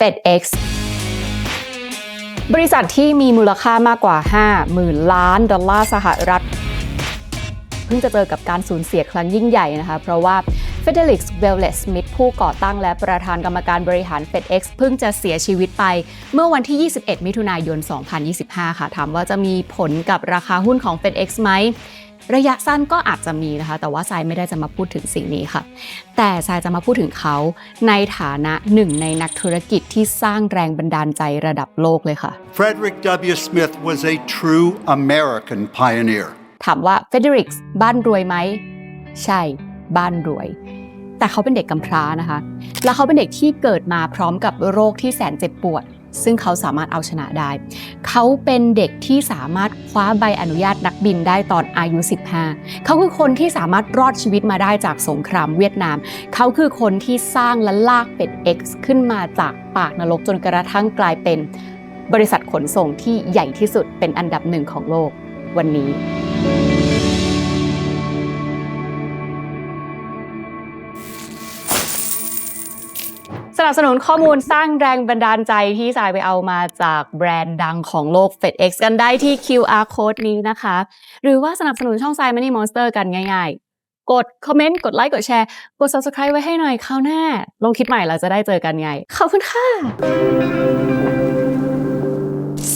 FedEx บริษัทที่มีมูลค่ามากกว่า 50,000 ล้านดอลลาร์สหรัฐ เพิ่งจะเจอกับการสูญเสียครั้งยิ่งใหญ่นะคะ เพราะว่า Felix w e l l e s Smith ผู้ก่อตั้งและประธานกรรมการบริหาร FedEx เพิ่งจะเสียชีวิตไป เมื่อวันที่ 21 มิถุนายน 2025 ค่ะ ถามว่าจะมีผลกับราคาหุ้นของ FedEx ไหม ระยะสั้นก็อาจจะมีนะคะ แต่ว่าทรายไม่ได้จะมาพูดถึงสิ่งนี้ค่ะ แต่ทรายจะมาพูดถึงเขาในฐานะหนึ่งในนักธุรกิจที่สร้างแรงบันดาลใจระดับโลกเลยค่ะ Frederick W. Smith was a true American pioneer. ถามว่าเฟเดริกส์บ้านรวยไหมใช่บ้านรวยแต่เขาเป็นเด็กกำพร้านะคะ และเขาเป็นเด็กที่เกิดมาพร้อมกับโรคที่แสนเจ็บปวด ซึ่งเขาสามารถเอาชนะได้ เขาเป็นเด็กที่สามารถคว้าใบอนุญาตนักบินได้ตอนอายุ 15 เขาคือคนที่สามารถรอดชีวิตมาได้จากสงครามเวียดนาม เขาคือคนที่สร้างและลากเป็ด X ขึ้นมาจากปากนรกจนกระทั่งกลายเป็น บริษัทขนส่งที่ใหญ่ที่สุดเป็นอันดับหนึ่งของโลกวันนี้ สนับสนุนข้อมูลสร้างแรงบันดาลใจที่สายไปเอามาจากแบรนด์ดังของโลก FedEx กันได้ที่ QR code นี้นะคะ หรือว่าสนับสนุนช่องสาย Money Monster กันง่ายๆ กดคอมเมนต์ กดไลค์ กดแชร์ กด subscribe ไว้ให้หน่อยคราวหน้า ลงคลิปใหม่เราจะได้เจอกันไง ขอบคุณค่ะ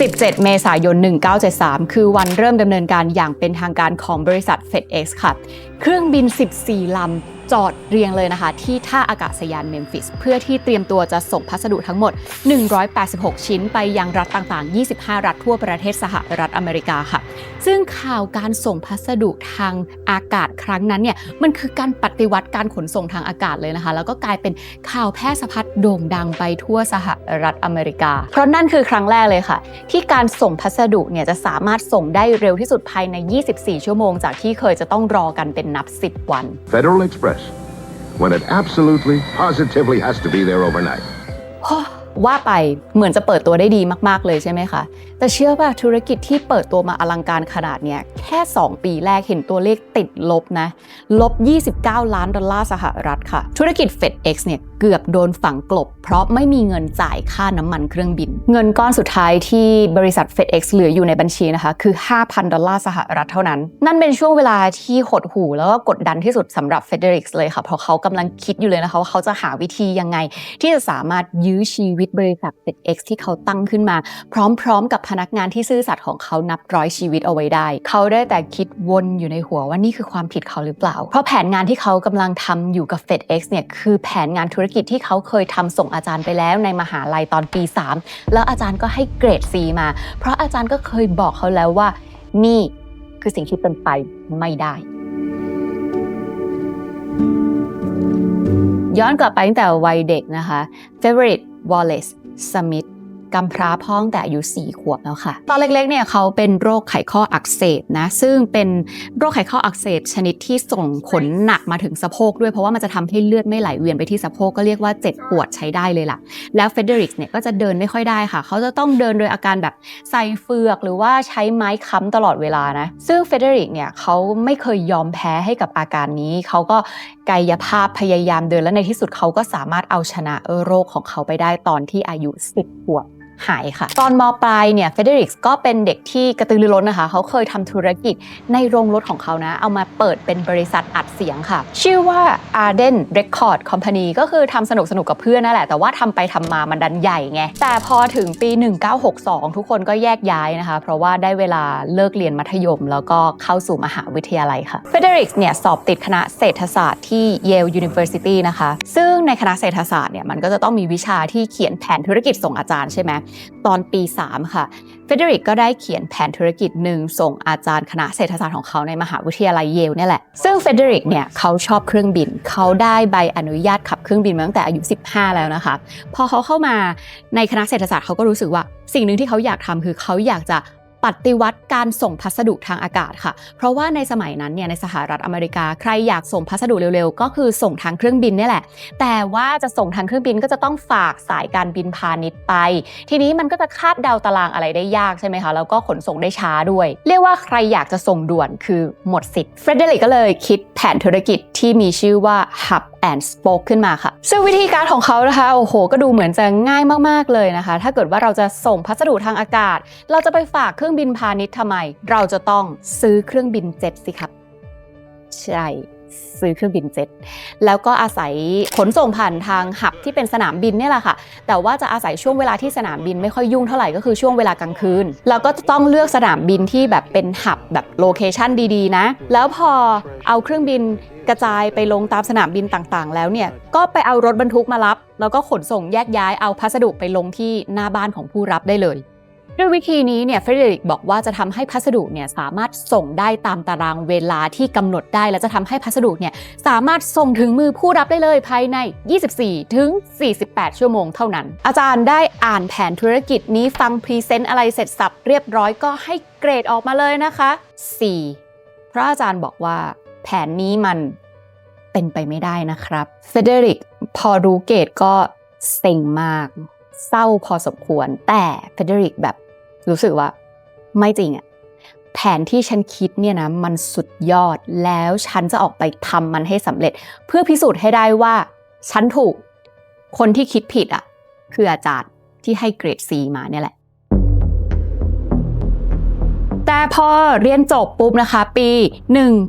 17 เมษายน 1973 คือวันเริ่มดำเนินการอย่างเป็นทางการของบริษัท FedEx ค่ะ เครื่องบิน 14 ลำ จอดเรียงเลยนะคะ ที่ท่าอากาศยานเมมฟิส เพื่อที่เตรียมตัวจะส่งพัสดุทั้งหมด 186 ชิ้นไปยังรัฐต่างๆ 25 รัฐทั่วประเทศสหรัฐอเมริกาค่ะ ซึ่งข่าวการส่งพัสดุทางอากาศครั้งนั้นเนี่ยมันคือการปฏิวัติการขนส่งทางอากาศเลยนะคะ แล้วก็กลายเป็นข่าวแพร่สะพัดโด่งดังไปทั่วสหรัฐอเมริกา เพราะนั่นคือครั้งแรกเลยค่ะ ที่การส่งพัสดุเนี่ยจะสามารถส่งได้เร็วที่สุดภายใน 24 ชั่วโมง จากที่เคยจะต้องรอกันเป็นนับ 10 วัน Federal Express, when it absolutely, positively has to be there overnight. ว่าไปเหมือนจะเปิดตัวได้ดีมาก ๆ เลยใช่ไหมคะ แต่เชื่อว่าธุรกิจที่เปิดตัวมาอลังการขนาดเนี้ยแค่ 2 ปีแรกเห็นตัวเลขติดลบนะ ลบ 29 ล้านดอลลาร์สหรัฐค่ะ ธุรกิจ FedEx เนี่ยเกือบโดนฝังกลบ เพราะไม่มีเงินจ่ายค่าน้ำมันเครื่องบิน เงินก้อนสุดท้ายที่บริษัท FedEx เหลืออยู่ในบัญชีนะคะ คือ 5,000 ดอลลาร์สหรัฐเท่านั้น นั่นเป็นช่วงเวลาที่หดหู่แล้วก็กดดันที่สุดสำหรับ FedEx เลยค่ะ เพราะเขากำลังคิดอยู่เลยนะคะว่าเขาจะหาวิธียังไง ที่จะสามารถยื้อชีวิตบริษัท FedEx ที่เขาตั้งขึ้นมา พร้อมๆ กับพนักงานที่ซื่อสัตย์ของเขานับร้อยชีวิตเอาไว้ได้ เขาได้แต่คิดวนอยู่ในหัวว่านี่คือความผิดเขาหรือเปล่า เพราะแผนงานที่เขากำลังทำอยู่กับ FedEx เนี่ยคือแผนงานธุรรกิจที่เขาเคยทำส่งอาจารย์ไปแล้วในมหาลัยตอนปี 3 แล้วอาจารย์ก็ให้เกรด C มา เพราะอาจารย์ก็เคยบอกเขาแล้วว่า นี่คือสิ่งที่เป็นไปไม่ได้ ย้อนกลับไปตั้งแต่วัยเด็กนะคะ Favorite Wallace Smith กำพร้าพ่อตั้งแต่อายุ4ขวบแล้วค่ะ ตอนเล็กๆเนี่ยเขาเป็นโรคไขข้ออักเสบนะ ซึ่งเป็นโรคไขข้ออักเสบชนิดที่ส่งผลหนักมาถึงสะโพกด้วยเพราะว่ามันจะทำให้เลือดไม่ไหลเวียนไปที่สะโพกก็เรียกว่าเจ็บปวดใช้ได้เลยล่ะ แล้วเฟเดริกเนี่ยก็จะเดินไม่ค่อยได้ค่ะ เขาจะต้องเดินโดยอาการแบบใส่เฟือกหรือว่าใช้ไม้ค้ำตลอดเวลานะ ซึ่งเฟเดริกเนี่ยเขาไม่เคยยอมแพ้ให้กับอาการนี้ เขาก็กายภาพพยายามเดินและในที่สุดเขาก็สามารถเอาชนะโรคของเขาไปได้ตอนที่อายุ 10 ขวบ หายค่ะ ตอนมปลายเนี่ยเฟเดริกส์ก็เป็นเด็กที่กระตือรือร้นนะคะ เขาเคยทำธุรกิจในโรงรถของเขานะ เอามาเปิดเป็นบริษัทอัดเสียงค่ะ ชื่อว่า Arden Record Company ก็คือทำสนุกสนุกกับเพื่อนนั่นแหละ แต่ว่าทำไปทำมามันดันใหญ่ไง แต่พอถึงปี 1962 ทุกคนก็แยกย้ายนะคะ เพราะว่าได้เวลาเลิกเรียนมัธยม แล้วก็เข้าสู่มหาวิทยาลัยค่ะเฟเดริกส์เนี่ยสอบติดคณะเศรษฐศาสตร์ที่ Yale University นะคะ ซึ่งในคณะเศรษฐศาสตร์เนี่ยมันก็จะต้องมีวิชาที่เขียนแผนธุรกิจส่งอาจารย์ใช่ไหมตอนปี 3 ค่ะเฟเดริกก็ได้เขียนแผนธุรกิจหนึ่งส่งอาจารย์คณะเศรษฐศาสตร์ของเขาในมหาวิทยาลัยเยลนี่แหละ ซึ่งเฟเดริกเนี่ยเขาชอบเครื่องบิน เขาได้ใบอนุญาตขับเครื่องบินมาตั้งแต่อายุ 15 แล้วนะคะ พอเขาเข้ามาในคณะเศรษฐศาสตร์เขาก็รู้สึกว่าสิ่งหนึ่งที่เขาอยากทำคือเขาอยากจะ ปฏิวัติการส่งพัสดุทางอากาศค่ะ เพราะว่าในสมัยนั้นเนี่ยในสหรัฐอเมริกาใครอยากส่งพัสดุเร็วๆ ก็คือส่งทางเครื่องบินนี่แหละ แต่ว่าจะส่งทางเครื่องบินก็จะต้องฝากสายการบินพาณิชย์ไป ทีนี้มันก็จะคาดเดาตารางอะไรได้ยากใช่ไหมคะ แล้วก็ขนส่งได้ช้าด้วย เรียกว่าใครอยากจะส่งด่วนคือหมดสิทธิ์เฟรเดริกก็เลยคิดแผนธุรกิจที่มีชื่อว่า Hub and spoke ขึ้นมาค่ะ ซึ่งวิธีการของเขานะคะ โอ้โห ก็ดูเหมือนจะง่ายมาก ๆ เลยนะคะ ถ้าเกิดว่าเราจะส่งพัสดุทางอากาศ เราจะไปฝากเครื่องบินพาณิชย์ทำไม เราจะต้องซื้อเครื่องบินเจ็ตสิครับ ใช่ ซื้อเครื่องบินเจ็ตแล้วก็อาศัยขนส่งผ่านทางหับที่เป็นสนามบินเนี่ยแหละค่ะ แต่ว่าจะอาศัยช่วงเวลาที่สนามบินไม่ค่อยยุ่งเท่าไหร่ก็คือช่วงเวลากลางคืน แล้วก็ต้องเลือกสนามบินที่แบบเป็นหับแบบโลเคชันดีๆ นะ แล้วพอเอาเครื่องบินกระจายไปลงตามสนามบินต่างๆ แล้วเนี่ย ก็ไปเอารถบรรทุกมารับ แล้วก็ขนส่งแยกย้ายเอาพัสดุไปลงที่หน้าบ้านของผู้รับได้เลย ด้วยวิธีนี้เนี่ยเฟรเดริกบอกว่าจะทำให้พัสดุเนี่ยสามารถส่งได้ตามตารางเวลาที่กำหนดได้ และจะทำให้พัสดุเนี่ยสามารถส่งถึงมือผู้รับได้เลยภายใน 24 ถึง 48 ชั่วโมงเท่านั้น อาจารย์ได้อ่านแผนธุรกิจนี้ฟังพรีเซนต์อะไรเสร็จสับเรียบร้อยก็ให้เกรดออกมาเลยนะคะ4เพราะอาจารย์บอกว่า แผนนี้มันเป็นไปไม่ได้นะครับเฟเดริกพอรู้เกรดก็เซ็งมาก เศร้าพอสมควร แต่เฟเดริกแบบ รู้สึกว่าไม่จริงอะแผนที่ฉันคิดเนี่ยนะมันสุดยอดแล้วฉันจะออกไปทำมันให้สำเร็จ เพื่อพิสูจน์ให้ได้ว่า ฉันถูกคนที่คิดผิดอะคืออาจารย์ที่ให้เกรด C มาเนี่ยแหละ พอเรียนจบปุ๊บนะคะ ปี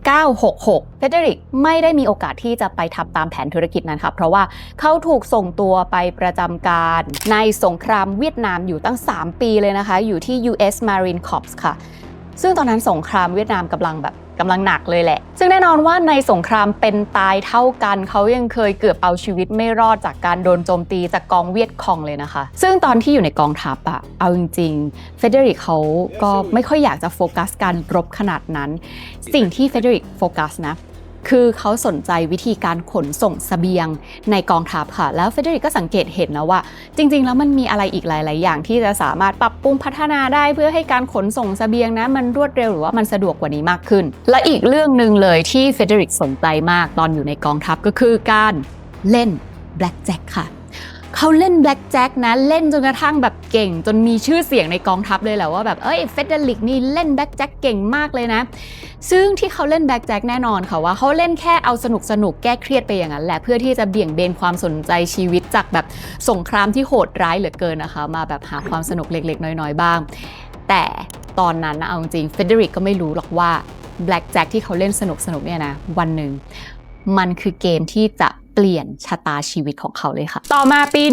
1966 เฟเดริกไม่ได้มีโอกาสที่จะไปทำตามแผนธุรกิจนั้นค่ะ เพราะว่าเขาถูกส่งตัวไปประจำการในสงครามเวียดนามอยู่ตั้ง 3 ปีเลยนะคะ อยู่ที่ US Marine Corps ค่ะ ซึ่งตอนนั้นสงครามเวียดนามกำลังแบบกำลังหนักเลยแหละ ซึ่งแน่นอนว่าในสงครามเป็นตายเท่ากัน เขายังเคยเกือบเอาชีวิตไม่รอดจากการโดนโจมตีจากกองเวียดคองเลยนะคะ ซึ่งตอนที่อยู่ในกองทัพอะเอาจริงๆ เฟเดริกเขาก็ไม่ค่อยอยากจะโฟกัสการรบขนาดนั้น สิ่งที่เฟเดริกโฟกัสนะ คือเขาสนใจวิธีการขนส่งเสบียงในกองทัพค่ะ แล้วเฟเดริกก็สังเกตเห็นนะว่า จริง ๆ แล้วมันมีอะไรอีกหลาย ๆ อย่างที่จะสามารถปรับปรุงพัฒนาได้เพื่อให้การขนส่งเสบียงนะมันรวดเร็วหรือว่ามันสะดวกกว่านี้มากขึ้น และอีกเรื่องหนึ่งเลยที่เฟเดริกสนใจมากตอนอยู่ในกองทัพก็คือการเล่นแบล็กแจ็คค่ะ เขาเล่นแบล็กแจ็คนะ เล่นจนกระทั่งแบบเก่ง จนมีชื่อเสียงในกองทัพเลยแหละว่าแบบเอ้ยเฟเดริกนี่เล่นแบล็กแจ็คเก่งมากเลยนะ ซึ่งที่เขาเล่นแบล็กแจ็คแน่นอนค่ะว่าเขาเล่นแค่เอาสนุกสนุกแก้เครียดไปอย่างนั้นแหละเพื่อที่จะเบี่ยงเบนความสนใจชีวิตจากแบบสงครามที่โหดร้ายเหลือเกินนะคะ มาแบบหาความสนุกเล็ก ๆ น้อย ๆ บ้าง แต่ตอนนั้นนะเอาจริงเฟเดริกก็ไม่รู้หรอกว่าแบล็กแจ็คที่เขาเล่นสนุกสนุกเนี่ยนะวันหนึ่งมันคือเกมที่จะ เปลี่ยนชะตาชีวิตของเขาเลยค่ะ ต่อมาปี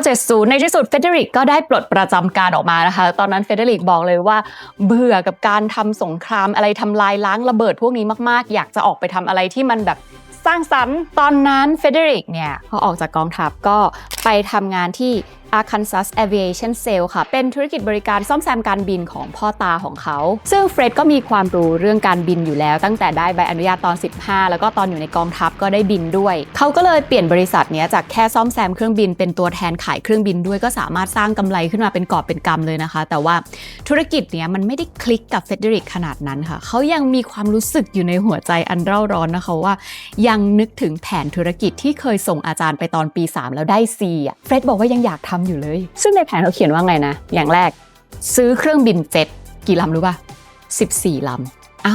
1970 ในที่สุดเฟเดริกก็ได้ปลดประจำการออกมานะคะ ตอนนั้นเฟเดริกบอกเลยว่า เบื่อกับการทำสงครามอะไรทำลายล้างระเบิดพวกนี้มากๆ อยากจะออกไปทำอะไรที่มันแบบสร้างสรรค์ ตอนนั้นเฟเดริกเนี่ยพอออกจากกองทัพก็ไปทำงานที่ Arkansas Aviation Sale ค่ะ เป็นธุรกิจบริการซ่อมแซมการบินของพ่อตาของเขา ซึ่งเฟร็ดก็มีความรู้เรื่องการบินอยู่แล้วตั้งแต่ได้ใบอนุญาตตอน 15 แล้วก็ตอนอยู่ในกองทัพก็ได้บินด้วย เขาก็เลยเปลี่ยนบริษัทนี้จากแค่ซ่อมแซมเครื่องบินเป็นตัวแทนขายเครื่องบินด้วยก็สามารถสร้างกำไรขึ้นมาเป็นกอบเป็นกำเลยนะคะ แต่ว่าธุรกิจเนี้ยมันไม่ได้คลิกกับเฟเดริกขนาดนั้นค่ะ เขายังมีความรู้สึกอยู่ในหัวใจอันเร่าร้อนนะคะว่า ยังนึกถึงแผนธุรกิจที่เคยส่งอาจารย์ไปตอนปี 3 แล้วได้ C อะเฟร็ดบอกว่ายังอยากทำอยู่เลย ซึ่งในแผนเขาเขียนว่าไงนะ อย่างแรก ซื้อเครื่องบินเจ็ตกี่ลำรู้ป่ะ14ลำ เอ้า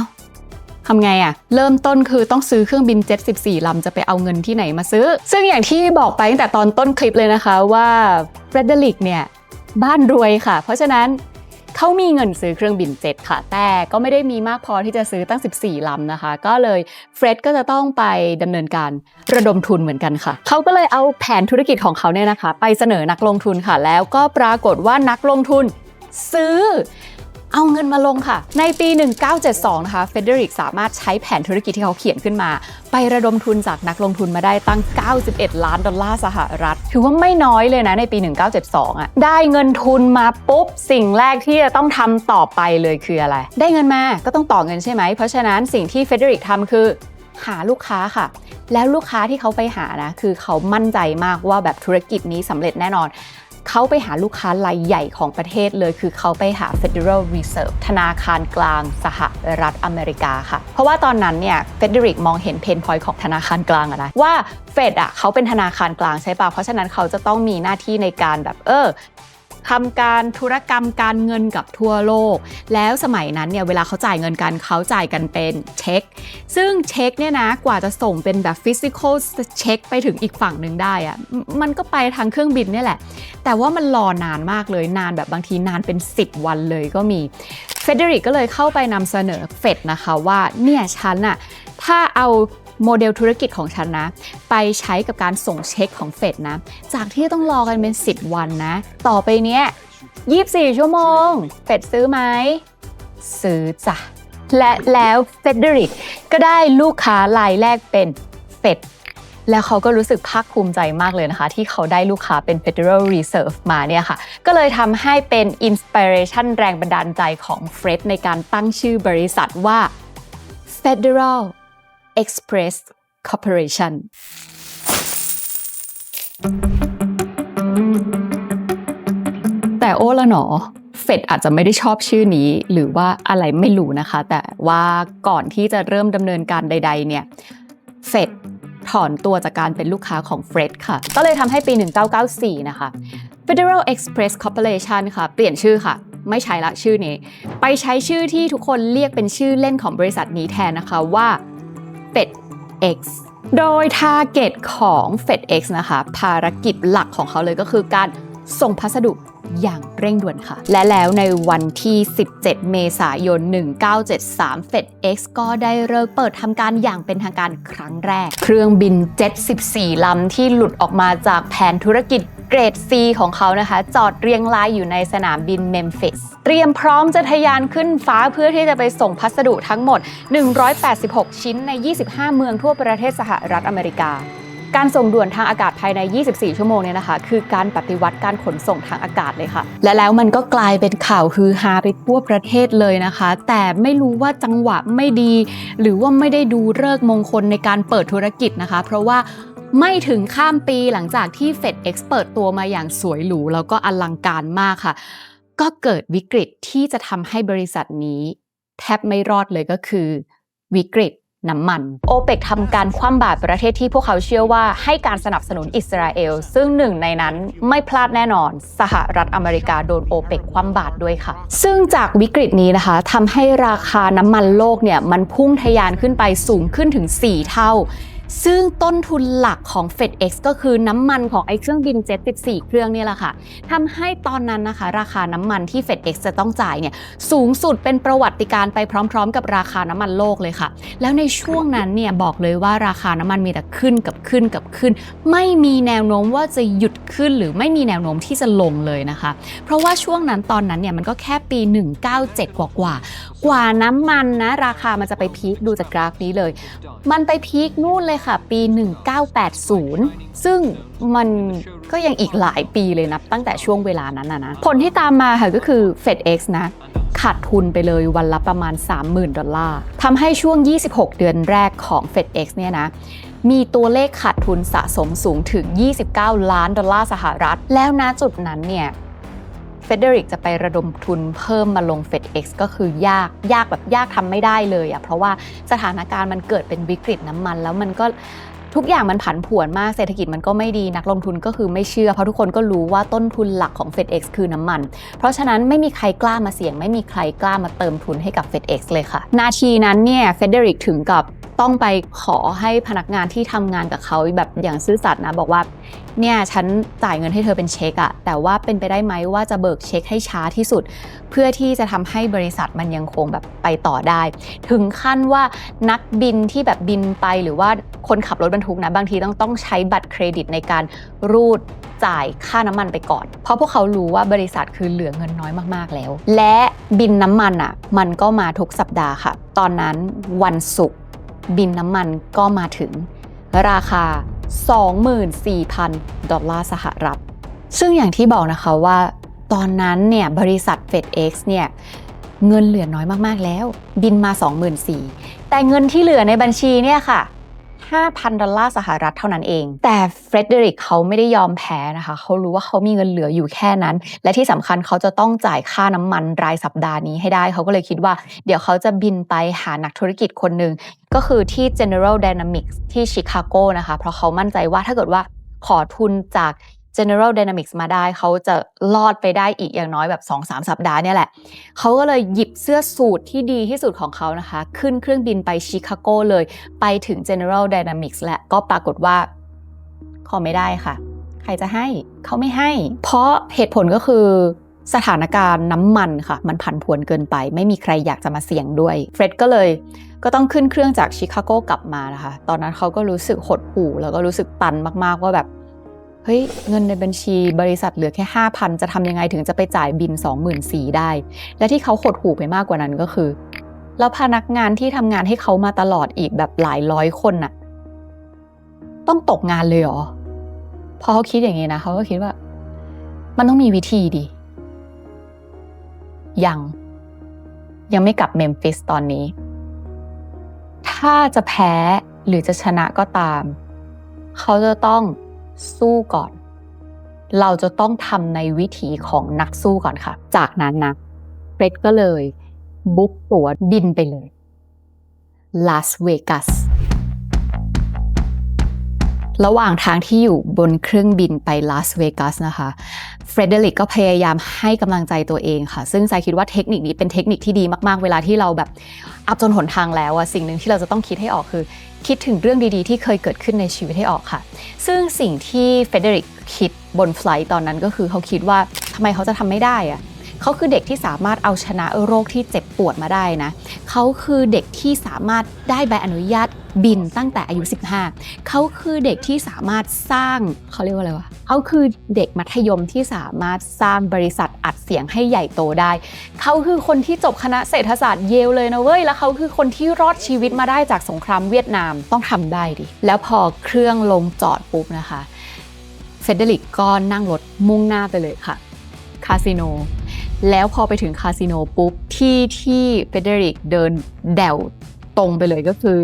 ทำไงอะเริ่มต้นคือต้องซื้อเครื่องบินเจ็ต14 ลำ จะไปเอาเงินที่ไหนมาซื้อ ซึ่งอย่างที่บอกไปตั้งแต่ตอนต้นคลิปเลยนะคะว่าเฟรเดริกเนี่ย บ้านรวยค่ะ เพราะฉะนั้น เขามีเงินซื้อเครื่องบินเจ็ตค่ะ แต่ก็ไม่ได้มีมากพอที่จะซื้อตั้ง 14 ลำนะคะ ก็เลยเฟร็ดก็จะต้องไปดำเนินการระดมทุนเหมือนกันค่ะ เขาก็เลยเอาแผนธุรกิจของเขาเนี่ยนะคะ ไปเสนอนักลงทุนค่ะ แล้วก็ปรากฏว่านักลงทุนซื้อ เอาเงินมาลงค่ะ ในปี 1972 นะคะ เฟเดริกสามารถใช้แผนธุรกิจที่เขาเขียนขึ้นมา ไประดมทุนจากนักลงทุนมาได้ตั้ง 91 ล้านดอลลาร์สหรัฐ ถือว่าไม่น้อยเลยนะในปี 1972 อะ ได้เงินทุนมาปุ๊บ สิ่งแรกที่จะต้องทำต่อไปเลยคืออะไร ได้เงินมา ก็ต้องต่อเงินใช่ไหม เพราะฉะนั้นสิ่งที่เฟเดริกทำคือหาลูกค้าค่ะ แล้วลูกค้าที่เขาไปหานะ คือเขามั่นใจมากว่าแบบธุรกิจนี้สำเร็จแน่นอน เขาไปหาลูกค้ารายใหญ่ของประเทศเลย คือเขาไปหา Federal Reserve ธนาคารกลางสหรัฐอเมริกาค่ะ เพราะว่าตอนนั้นเนี่ยเฟเดริกมองเห็นเพนพอยต์ของธนาคารกลางอะนะว่าเฟดอะเขาเป็นธนาคารกลางใช่ปะเพราะฉะนั้นเขาจะต้องมีหน้าที่ในการแบบเออ ทำการธุรกรรมการเงินกับทั่วโลก แล้วสมัยนั้นเนี่ยเวลาเขาจ่ายเงินกันเขาจ่ายกันเป็นเช็ค ซึ่งเช็คเนี่ยนะกว่าจะส่งเป็นแบบฟิสิกอลเช็คไปถึงอีกฝั่งหนึ่งได้อะมันก็ไปทางเครื่องบินนี่แหละ แต่ว่ามันรอนานมากเลยนานแบบบางทีนานเป็น 10 วันเลยก็มีเฟเดริกก็เลยเข้าไปนำเสนอเฟดนะคะว่าเนี่ยฉันอะถ้าเอา โมเดลธุรกิจของฉันนะ ไปใช้กับการส่งเช็คของเฟดนะ จากที่ต้องรอกันเป็น 10 วันนะ ต่อไปเนี้ย24 ชั่วโมง เฟดซื้อไหม ซื้อจ้ะ และแล้วเฟเดริกก็ได้ลูกค้ารายแรกเป็นเฟดแล้วเขาก็รู้สึกภาคภูมิใจมากเลยนะคะ ที่เขาได้ลูกค้าเป็น Federal Reserve มาเนี่ยค่ะ ก็เลยทำให้เป็น Inspiration แรงบันดาลใจของเฟรดในการตั้งชื่อบริษัทว่า Federal Express Corporation แต่โอ้ละหนอเฟดอาจจะไม่ได้ชอบชื่อนี้หรือว่าอะไรไม่รู้นะคะ แต่ว่าก่อนที่จะเริ่มดำเนินการใด ๆ เนี่ยเฟดถอนตัวจากการเป็นลูกค้าของเฟดค่ะ ก็เลยทำให้ปี 1994 นะคะ Federal Express Corporation ค่ะ เปลี่ยนชื่อค่ะ ไม่ใช้ละชื่อนี้ ไปใช้ชื่อที่ทุกคนเรียกเป็นชื่อเล่นของบริษัทนี้แทนนะคะว่า FedEx โดย Target ของ FedEx นะคะ ภารกิจหลักของเขาเลยก็คือการส่งพัสดุอย่างเร่งด่วนค่ะ และแล้วในวันที่ 17 เมษายน 1973 FedEx ก็ได้เริ่มเปิดทำการอย่างเป็นทางการครั้งแรก เครื่องบิน74ลำที่หลุดออกมาจากแผนธุรกิจ เกรด C ของเขานะคะ จอดเรียงรายอยู่ในสนามบินเมมฟิสเตรียมพร้อมจะทะยานขึ้นฟ้าเพื่อที่จะไปส่งพัสดุทั้งหมด 186 ชิ้นใน 25 เมืองทั่วประเทศสหรัฐอเมริกาการส่งด่วนทางอากาศภายใน 24 ชั่วโมงเนี่ยนะคะ คือการปฏิวัติการขนส่งทางอากาศเลยค่ะ และแล้วมันก็กลายเป็นข่าวฮือฮาไปทั่วประเทศเลยนะคะ แต่ไม่รู้ว่าจังหวะไม่ดี หรือว่าไม่ได้ดูเลิกมงคลในการเปิดธุรกิจนะคะ เพราะว่า ไม่ถึงข้ามปีหลังจากที่ FedEx เปิดตัวมาอย่างสวยหรู แล้วก็อลังการมากค่ะ ก็เกิดวิกฤตที่จะทำให้บริษัทนี้ แทบไม่รอดเลยก็คือ วิกฤตน้ำมันโอเปกทำการคว่ำบาตรประเทศที่พวกเขาเชื่อว่าให้การสนับสนุนอิสราเอล ซึ่งหนึ่งในนั้นไม่พลาดแน่นอน สหรัฐอเมริกาโดนโอเปกคว่ำบาตรด้วยค่ะ ซึ่งจากวิกฤตนี้นะคะทำให้ราคาน้ำมันโลกเนี่ยมันพุ่งทะยานขึ้นไปสูงขึ้นถึง 4 เท่า ซึ่งต้นทุนหลักของ FedEx ก็คือน้ำมันของไอ้เครื่องบินเจ็ต14 เครื่องนี่แหละค่ะทำให้ตอนนั้นนะคะ ราคาน้ำมันที่ FedEx จะต้องจ่ายเนี่ยสูงสุดเป็นประวัติการ์ไปพร้อม ๆ กับราคาน้ำมันโลกเลยค่ะ แล้วในช่วงนั้นเนี่ยบอกเลยว่าราคาน้ำมันมีแต่ขึ้นกับขึ้นกับขึ้น ไม่มีแนวโน้มว่าจะหยุดขึ้นหรือไม่มีแนวโน้มที่จะลงเลยนะคะ เพราะว่าช่วงนั้นตอนนั้นเนี่ยมันก็แค่ปี 197 กว่ากว่ากว่าน้ำมันนะ ราคามันจะไปพีคดูจากกราฟนี้เลย มันไปพีคนู่นเลยค่ะ ปี 1980 ซึ่งมันก็ยังอีกหลายปีเลยนับตั้งแต่ช่วงเวลานั้นนะนะผลที่ตามมาค่ะก็คือ FedEx นะ ขาดทุนไปเลยวันละประมาณ 30,000 ดอลลาร์ทำให้ช่วง 26 เดือนแรกของ FedEx เนี่ยนะมีตัวเลขขาดทุนสะสมสูงถึง 29 ล้านดอลลาร์สหรัฐ แล้วณจุดนั้นเนี่ยเฟเดริกจะไประดมทุนเพิ่มมาลง FedEx ก็คือยากยากแบบยากทำไม่ได้เลยอะ่ะเพราะว่าสถานการณ์มันเกิดเป็นวิกฤตน้ำมันแล้วมันก็ ทุกอย่างมันผันผวนมากเศรษฐกิจมันก็ไม่ดีนักลงทุนก็คือไม่เชื่อ เพราะทุกคนก็รู้ว่าต้นทุนหลักของ FedEx คือน้ำมัน เพราะฉะนั้นไม่มีใครกล้ามาเสี่ยง ไม่มีใครกล้ามาเติมทุนให้กับ FedEx เลยค่ะ นาทีนั้นเนี่ยเฟเดริกถึงกับ ต้องไปขอให้พนักงานที่ทำงานกับเขาแบบอย่างซื่อสัตย์นะบอกว่าเนี่ยฉันจ่ายเงินให้เธอเป็นเช็คอะแต่ว่าเป็นไปได้ไหมว่าจะเบิกเช็คให้ช้าที่สุด เพื่อที่จะทำให้บริษัทมันยังคงแบบไปต่อได้ ถึงขั้นว่านักบินที่แบบบินไปหรือว่าคนขับรถบรรทุกนะบางทีต้องต้องใช้บัตรเครดิตในการรูดจ่ายค่าน้ำมันไปก่อน เพราะพวกเขารู้ว่าบริษัทคือเหลือเงินน้อยมากๆแล้ว และบินน้ำมันอะมันก็มาทุกสัปดาห์ค่ะ ตอนนั้นวันศุกร์ บินน้ำมันก็มาถึง ราคา 24,000 ดอลลาร์สหรัฐ ซึ่งอย่างที่บอกนะคะว่าตอนนั้นเนี่ยบริษัท FedEx เนี่ยเงินเหลือน้อยมากๆแล้ว บินมา 24,000แต่เงินที่เหลือในบัญชีเนี่ยค่ะ 5,000 ดอลลาร์สหรัฐเท่านั้นเอง แต่เฟรเดริกเขาไม่ได้ยอมแพ้นะคะ เขารู้ว่าเขามีเงินเหลืออยู่แค่นั้น และที่สำคัญเขาจะต้องจ่ายค่าน้ำมันรายสัปดาห์นี้ให้ได้ เขาก็เลยคิดว่า เดี๋ยวเขาจะบินไปหานักธุรกิจคนหนึ่งก็คือที่ General Dynamics ที่ชิคาโกนะคะ เพราะเขามั่นใจว่าถ้าเกิดว่าขอทุนจาก General Dynamics มาได้ เขาจะรอดไปได้อีกอย่างน้อยแบบ2-3สัปดาห์เนี่ยแหละ เขาก็เลยหยิบเสื้อสูทที่ดีที่สุดของเขานะคะ ขึ้นเครื่องบินไปชิคาโกเลย ไปถึง General Dynamics และก็ปรากฏว่าขอไม่ได้ค่ะ ใครจะให้เขาไม่ให้ เพราะเหตุผลก็คือสถานการณ์น้ำมันค่ะ มันผันผวนเกินไป ไม่มีใครอยากจะมาเสี่ยงด้วย เฟร็ดก็เลยก็ต้องขึ้นเครื่องจากชิคาโกกลับมานะคะ ตอนนั้นเขาก็รู้สึกหดหู่แล้วก็รู้สึกตันมากๆว่าแบบ เฮ้ยเงินในบัญชีบริษัทเหลือแค่ 5,000 จะทำยังไงถึงจะไปจ่ายบิน 24,000ได้ และที่เขาหดหู่ไปมากกว่านั้นก็คือ แล้วพนักงานที่ทำงานให้เขามาตลอดอีกแบบหลายร้อยคนน่ะ ต้องตกงานเลยเหรอ พอเขาคิดอย่างนี้นะเขาก็คิดว่า มันต้องมีวิธีดิยัง ยังไม่กลับเมมฟิสตอนนี้ ถ้าจะแพ้หรือจะชนะก็ตาม เขาจะต้อง สู้ก่อน เราจะต้องทำในวิถีของนักสู้ก่อนค่ะ จากนั้นนะเฟรดก็เลย บุ๊กตั๋วบินไปเลยลาสเวกัส ระหว่างทางที่อยู่บนเครื่องบินไปลาสเวกัสนะคะเฟรเดริกก็พยายามให้กำลังใจตัวเองค่ะ ซึ่งใจคิดว่าเทคนิคนี้เป็นเทคนิคที่ดีมากๆ เวลาที่เราแบบอับจนหนทางแล้วอะสิ่งหนึ่งที่เราจะต้องคิดให้ออกคือ คิดถึงเรื่องดีๆ ที่เคยเกิดขึ้นในชีวิตให้ออกค่ะ ซึ่งสิ่งที่เฟเดริกคิดบนไฟล์ตอนนั้นก็คือเขาคิดว่าทำไมเขาจะทำไม่ได้อะ เขาคือเด็กที่สามารถเอาชนะโรคที่เจ็บปวดมาได้นะเขาคือเด็กที่สามารถได้ใบอนุญาตบินตั้งแต่อายุ 15 เขาคือเด็กที่สามารถสร้างเขาเรียกว่าอะไรวะเขาคือเด็กมัธยมที่สามารถสร้างบริษัทอัดเสียงให้ใหญ่โตได้ เขาคือคนที่จบคณะเศรษฐศาสตร์เยลเลยนะเว้ย แล้วเขาคือคนที่รอดชีวิตมาได้จากสงครามเวียดนามต้องทำได้ดิ แล้วพอเครื่องลงจอดปุ๊บนะคะ เฟเดริกก็นั่งรถมุ่งหน้าไปเลยค่ะ คาสิโน แล้วพอไปถึงคาสิโนปุ๊บ ที่ที่เฟเดริกเดินแดวตรงไปเลยก็คือ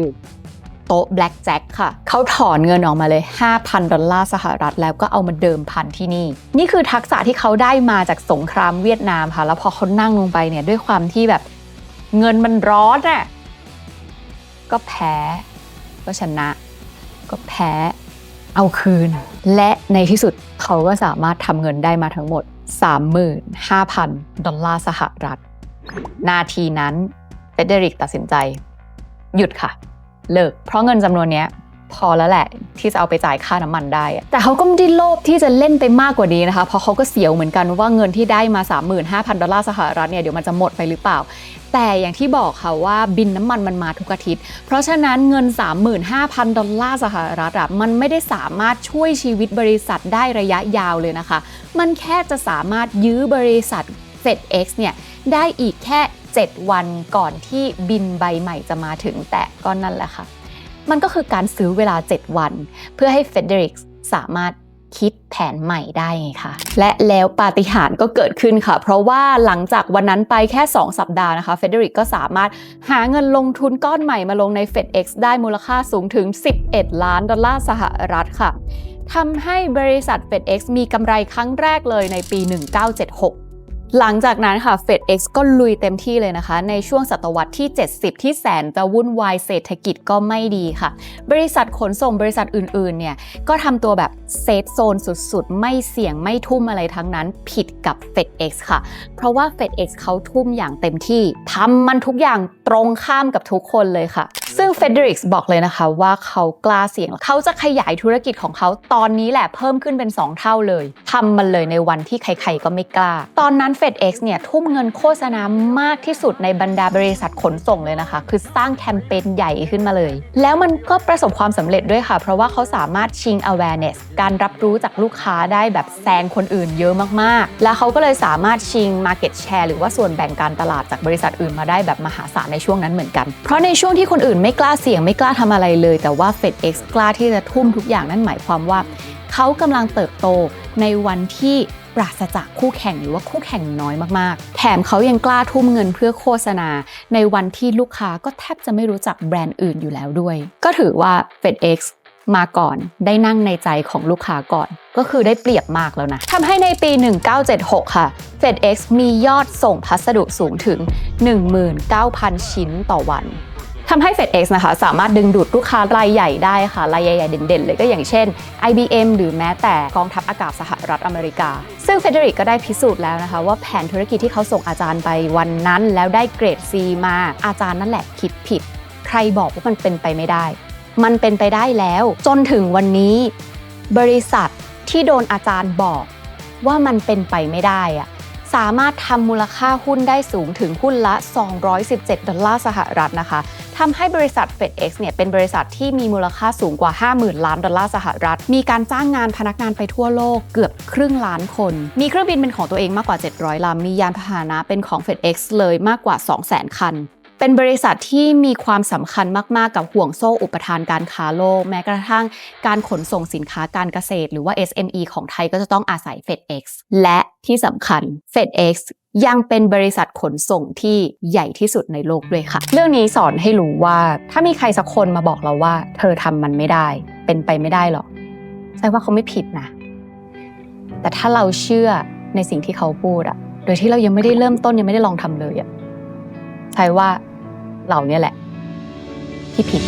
โต๊ะแบล็กแจ็คค่ะ เขาถอนเงินออกมาเลย 5,000 ดอลลาร์สหรัฐ แล้วก็เอามาเดิมพันที่นี่ นี่คือทักษะที่เขาได้มาจากสงครามเวียดนามค่ะ แล้วพอเขานั่งลงไปเนี่ยด้วยความที่แบบเงินมันร้อนน่ะก็แพ้ ก็ชนะ ก็แพ้ เอาคืน และในที่สุดเขาก็สามารถทำเงินได้มาทั้งหมด 35,000 ดอลลาร์สหรัฐ นาทีนั้นเฟเดริกตัดสินใจ หยุดค่ะ เลิก เพราะเงินจำนวนนี้ พอแล้วแหละที่จะเอาไปจ่ายค่าน้ำมันได้ แต่เขาก็ไม่ได้โลภที่จะเล่นไปมากกว่านี้นะคะเพราะเขาก็เสียวเหมือนกันว่าเงินที่ได้มา 35,000 ดอลลาร์สหรัฐเนี่ยเดี๋ยวมันจะหมดไปหรือเปล่า แต่อย่างที่บอกค่ะว่าบินน้ำมันมันมาทุกอาทิตย์ เพราะฉะนั้นเงิน 35,000 ดอลลาร์สหรัฐอะมันไม่ได้สามารถช่วยชีวิตบริษัทได้ระยะยาวเลยนะคะ มันแค่จะสามารถยื้อบริษัท ZX เนี่ยได้อีกแค่ 7 วันก่อนที่บินใบใหม่จะมาถึงแต่ก็นั่นแหละค่ะ มันก็คือการซื้อเวลา 7 วัน เพื่อให้เฟเดริกสามารถคิดแผนใหม่ได้ไงคะและแล้วปาฏิหาริย์ก็เกิดขึ้นค่ะ เพราะว่าหลังจากวันนั้นไปแค่ 2 สัปดาห์นะคะเฟเดริกก็สามารถหาเงินลงทุนก้อนใหม่มาลงใน FedEx ได้มูลค่าสูงถึง 11 ล้านดอลลาร์สหรัฐค่ะทำให้บริษัท FedEx มีกำไรครั้งแรกเลยในปี 1976 หลังจากนั้นค่ะ FedEx ก็ลุยเต็มที่เลยนะคะ ในช่วงศตวรรษที่ 70 ที่แสนจะวุ่นวายเศรษฐกิจก็ไม่ดีค่ะ บริษัทขนส่งบริษัทอื่นๆ เนี่ยก็ทำตัวแบบเซฟโซนสุดๆ ไม่เสี่ยงไม่ทุ่มอะไรทั้งนั้นผิดกับ FedEx ค่ะ เพราะว่า FedEx เขาทุ่มอย่างเต็มที่ทำมันทุกอย่างตรงข้ามกับทุกคนเลยค่ะ ซึ่ง FedEx บอกเลยนะคะว่าเขากล้าเสี่ยง เขาจะขยายธุรกิจของเขาตอนนี้แหละเพิ่มขึ้นเป็น 2 เท่าเลยทำมันเลยในวันที่ใครๆก็ไม่กล้า ตอนนั้น FedEx เนี่ยทุ่มเงินโฆษณามากที่สุดในบรรดาบริษัทขนส่งเลยนะคะ คือสร้างแคมเปญใหญ่ขึ้นมาเลย แล้วมันก็ประสบความสำเร็จด้วยค่ะ เพราะว่าเขาสามารถชิง awareness การรับรู้จากลูกค้าได้แบบแซงคนอื่นเยอะมากๆ แล้วเขาก็เลยสามารถชิง market share หรือว่าส่วนแบ่งการตลาดจากบริษัทอื่นมาได้แบบมหาศาลในช่วงนั้นเหมือนกัน เพราะในช่วงที่คนอื่นไม่กล้าเสี่ยงไม่กล้าทำอะไรเลย แต่ว่า FedEx กล้าที่จะทุ่มทุกอย่างนั่นหมายความว่าเขากำลังเติบโตในวันที่ ปราศจากคู่แข่งหรือว่าคู่แข่งน้อยมากๆ แถมเขายังกล้าทุ่มเงินเพื่อโฆษณา ในวันที่ลูกค้าก็แทบจะไม่รู้จักแบรนด์อื่นอยู่แล้วด้วย ก็ถือว่า FedEx มาก่อนได้นั่งในใจของลูกค้าก่อน ก็คือได้เปรียบมากแล้วนะทำให้ในปี 1976 ค่ะ FedEx มียอดส่งพัสดุสูงถึง 19,000 ชิ้นต่อวัน ทำให้ FedEx นะคะสามารถดึงดูดลูกค้ารายใหญ่ได้ค่ะรายใหญ่ๆเด่นๆเลยก็อย่างเช่น IBM หรือแม้แต่กองทัพอากาศสหรัฐอเมริกา ซึ่งเฟเดริกก็ได้พิสูจน์แล้วนะคะ ว่าแผนธุรกิจที่เขาส่งอาจารย์ไปวันนั้น แล้วได้เกรด C มาอาจารย์นั่นแหละคิดผิด ใครบอกว่ามันเป็นไปไม่ได้ มันเป็นไปได้แล้ว จนถึงวันนี้ บริษัทที่โดนอาจารย์บอกว่ามันเป็นไปไม่ได้อะสามารถทำมูลค่าหุ้นได้สูงถึงหุ้นละ 217 ดอลลาร์สหรัฐนะคะ ทำให้บริษัท FedEx เนี่ยเป็นบริษัทที่มีมูลค่าสูงกว่า 50,000 ล้านดอลลาร์สหรัฐ มีการจ้างงานพนักงานไปทั่วโลกเกือบครึ่งล้านคน มีเครื่องบินเป็นของตัวเองมากกว่า 700ลำมียานพาหนะเป็นของ FedEx เลยมากกว่า 200,000 คันเป็นบริษัทที่มีความสำคัญมาก ๆ กับห่วงโซ่อุปทานการค้าโลก แม้กระทั่งการขนส่งสินค้าการเกษตร หรือว่า SME ของไทยก็จะต้องอาศัย FedEx และที่สำคัญ FedEx ยังเป็นบริษัทขนส่งที่ใหญ่ที่สุดในโลกด้วยค่ะ เรื่องนี้สอนให้รู้ว่าถ้ามีใครสักคนมาบอกเราว่า เธอทำมันไม่ได้ เป็นไปไม่ได้หรอกใช่ว่าเขาไม่ผิดนะ แต่ถ้าเราเชื่อในสิ่งที่เขาพูดอะโดยที่เรายังไม่ได้เริ่มต้นยังไม่ได้ลองทำเลยอะใช่ว่าเราเนี่ยแหละ ที่ผิด